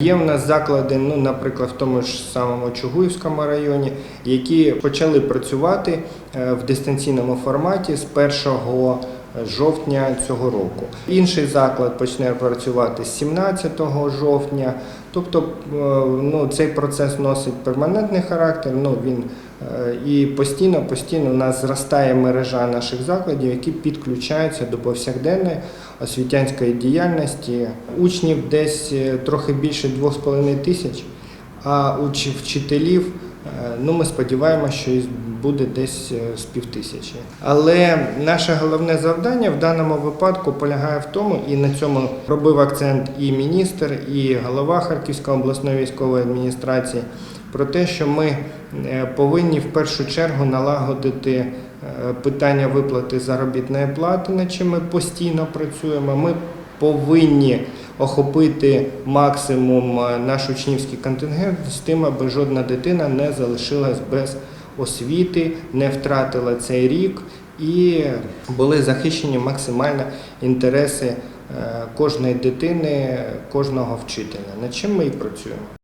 Є в нас заклади, ну, наприклад, в тому ж самому Чугуївському районі, які почали працювати е, в дистанційному форматі з 1 жовтня цього року. Інший заклад почне працювати з 17 жовтня. Тобто е, ну, цей процес носить перманентний характер. Ну, він е, і постійно, постійно у нас зростає мережа наших закладів, які підключаються до повсякденної освітянської діяльності. Учнів десь е, трохи більше 2,5 тисяч, а вчителів, е, ну ми сподіваємося, що буде десь е, з півтисячі. Але наше головне завдання в даному випадку полягає в тому, і на цьому робив акцент і міністр, і голова Харківської обласної військової адміністрації про те, що ми е, повинні в першу чергу налагодити е, питання виплати заробітної плати, над чим ми постійно працюємо. Ми повинні охопити максимум е, наш учнівський контингент з тим, аби жодна дитина не залишилась без освіти, не втратила цей рік і були захищені максимально інтереси е, кожної дитини, кожного вчителя. Над чим ми і працюємо.